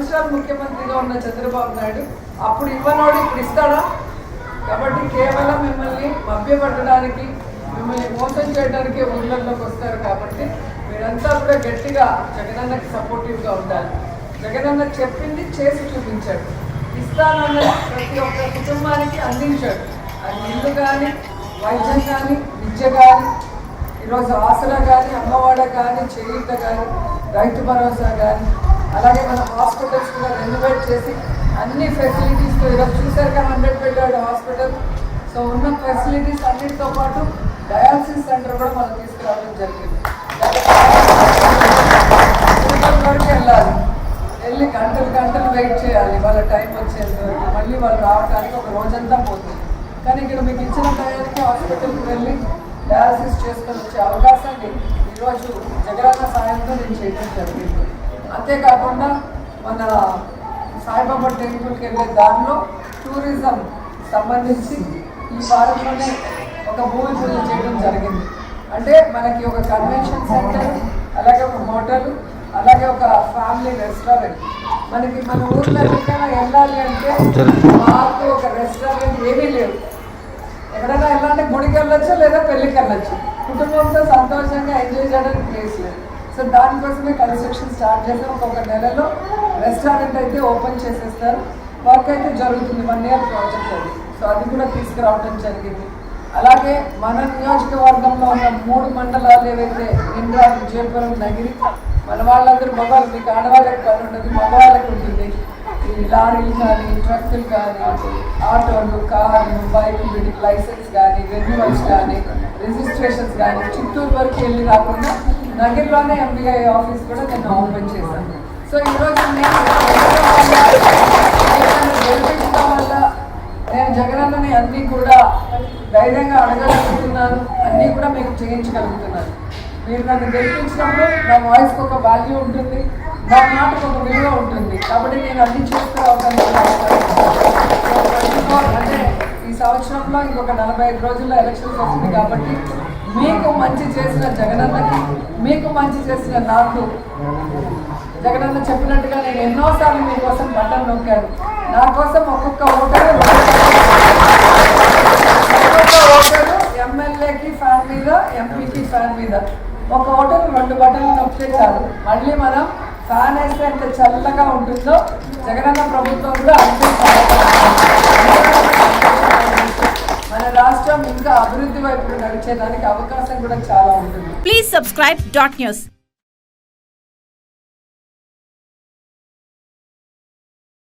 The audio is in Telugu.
సంవత్సరాలు ముఖ్యమంత్రిగా ఉన్న చంద్రబాబు నాయుడు అప్పుడు ఇవ్వనోడు ఇప్పుడు ఇస్తాడా? కాబట్టి కేవలం మిమ్మల్ని మభ్యపడడానికి మిమ్మల్ని మోసం చేయడానికి ఊళ్ళల్లోకి వస్తారు కాబట్టి మీరంతా కూడా గట్టిగా జగనన్నకి సపోర్టివ్గా ఉండాలి. జగనన్న చెప్పింది చేసి చూపించాడు. ఇస్తానన్న ప్రతి ఒక్క కుటుంబానికి అందించాడు. అది ఇల్లు కానీ వైద్యం కానీ విద్య కానీ ఈరోజు ఆసరా కానీ అమ్మవాడ కానీ చేయుత కానీ రైతు భరోసా కానీ అలాగే మన హాస్పిటల్స్ కూడా రెన్యువేట్ చేసి అన్ని ఫెసిలిటీస్తో ఈరోజు చూసారుగా హండ్రెడ్ బెడ్ హాస్పిటల్. సో ఉన్న ఫెసిలిటీస్ అన్నిటితో పాటు డయాలసిస్ సెంటర్ కూడా మనం తీసుకురావడం జరిగింది. వరకు వెళ్ళాలి. వెళ్ళి గంటలు గంటలు వెయిట్ చేయాలి. వాళ్ళ టైం వచ్చేంత వరకు. మళ్ళీ వాళ్ళు రావడానికి ఒక రోజంతా పోతుంది. కానీ ఇక్కడ మీకు ఇచ్చిన టయానికి హాస్పిటల్కి వెళ్ళి డయాలసిస్ చేసుకొని వచ్చే అవకాశాన్ని ఈరోజు జగనన్న సాయంతో నేను చేయడం జరిగింది. అంతేకాకుండా మన సాయిబాబా టెంపుల్కి వెళ్ళే దారిలో టూరిజం సంబంధించి ఈ వారంలోనే ఒక భూమి పూజ చేయడం జరిగింది. అంటే మనకి ఒక కన్వెన్షన్ సెంటర్ అలాగే ఒక హోటల్ అలాగే ఒక ఫ్యామిలీ రెస్టారెంట్. మనకి మన ఊర్లో ఎక్కడికైనా వెళ్ళాలి అంటే మాకు ఒక రెస్టారెంట్ ఏమీ లేవు ఎక్కడైనా వెళ్ళాలంటే గుడికి వెళ్ళొచ్చు లేదా పెళ్ళికి వెళ్ళొచ్చు? కుటుంబంతో సంతోషంగా ఎంజాయ్ చేయడానికి ప్లేస్ లేదు. సో దానికోసమే కన్స్ట్రక్షన్ స్టార్ట్ చేసాం ఒక నెలలో రెస్టారెంట్ అయితే ఓపెన్ చేసేస్తారు. వర్క్ అయితే జరుగుతుంది. వన్ ఇయర్ ప్రాజెక్ట్ అది. సో అది కూడా తీసుకురావడం జరిగింది. అలాగే మన నియోజకవర్గంలో ఉన్న మూడు మండలాలు ఏవైతే ఇంద్రా విజయపురం నగిరి మన వాళ్ళందరూ మగవాళ్ళు మీకు ఆడవాళ్ళకి పని ఉండదు మగవాళ్ళకి ఉంటుంది. ఈ లారీలు కానీ ట్రక్కులు కానీ ఆటోలు కార్లు బైకులు వీటికి లైసెన్స్ కానీ రెన్యువల్స్ కానీ రిజిస్ట్రేషన్స్ కానీ చిత్తూరు వరకు వెళ్ళి రాకుండా దగ్గరలోనే ఎంబీఐ ఆఫీస్ కూడా నేను ఓపెన్ చేశాను. సో ఈరోజు నేను గెలిపించడం వల్ల నేను జగనన్నని అన్నీ కూడా ధైర్యంగా అడగగలుగుతున్నాను అన్నీ కూడా మీకు చేయించగలుగుతున్నాను. మీరు నన్ను గెలిపించినప్పుడు నా వాయిస్కి ఒక వాల్యూ ఉంటుంది నా మాటకు ఒక విలువ ఉంటుంది. కాబట్టి నేను అన్ని చేస్తూ అవుతాను అంటే ఈ సంవత్సరంలో ఇంకొక నలభై ఐదు రోజుల్లో ఎలక్షన్స్ వస్తుంది కాబట్టి మీకు మంచి చేసిన జగనన్నకి మీకు మంచి చేసిన నాకు. జగనన్న చెప్పినట్టుగా నేను ఎన్నోసార్లు మీకోసం బట్టలు నొక్కాను. నా కోసం ఒక్కొక్క ఓటరు ఓటరు ఎమ్మెల్యేకి ఫ్యాన్ మీద ఎంపీకి ఫ్యాన్ మీద. ఒక ఓటరు రెండు బట్టలు నొక్కితే చాలు. మళ్ళీ మనం ఫ్యాన్ వేస్తే ఎంత చల్లగా ఉంటుందో జగనన్న ప్రభుత్వం కూడా అంతే. రాష్ట్రం ఇంకా అభివృద్ధి వైపు నడిచేదానికి అవకాశం కూడా చాలా ఉంటుంది. Please subscribe dot news